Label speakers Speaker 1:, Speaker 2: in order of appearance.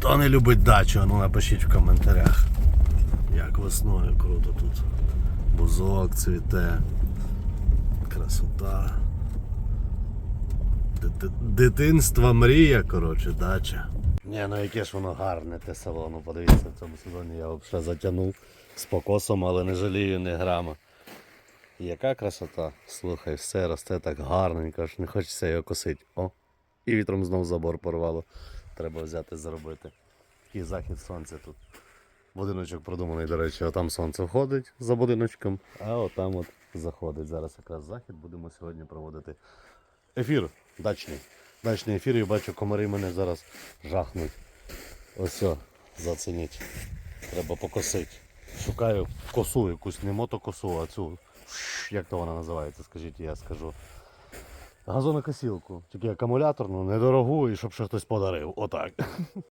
Speaker 1: Хто не любить дачу, ну напишіть в коментарях. Як весною круто тут. Бузок цвіте. Красота. Дитинство мрія, коротше, дача. Ні, ну яке ж воно гарне те село. Ну подивіться, в цьому сезоні я взагалі затягнув з покосом, але не жалію ні грама. Яка красота. Слухай, все росте так гарненько, аж не хочеться його косити. О, і вітром знов забор порвало. Треба взяти зробити. Такий захід сонця тут. Будиночок продуманий, до речі, отам сонце входить за будиночком, а отам от заходить. Зараз якраз захід будемо сьогодні проводити. Ефір дачний. Дачний ефір, і бачу, комари мене зараз жахнуть. Ось, зацініть. Треба покосити. Шукаю косу якусь, не мотокосу, а цю. Як то вона називається, скажіть, я скажу. Газонокосілку. Тільки акумуляторну, недорогу і щоб ще хтось подарив. Отак.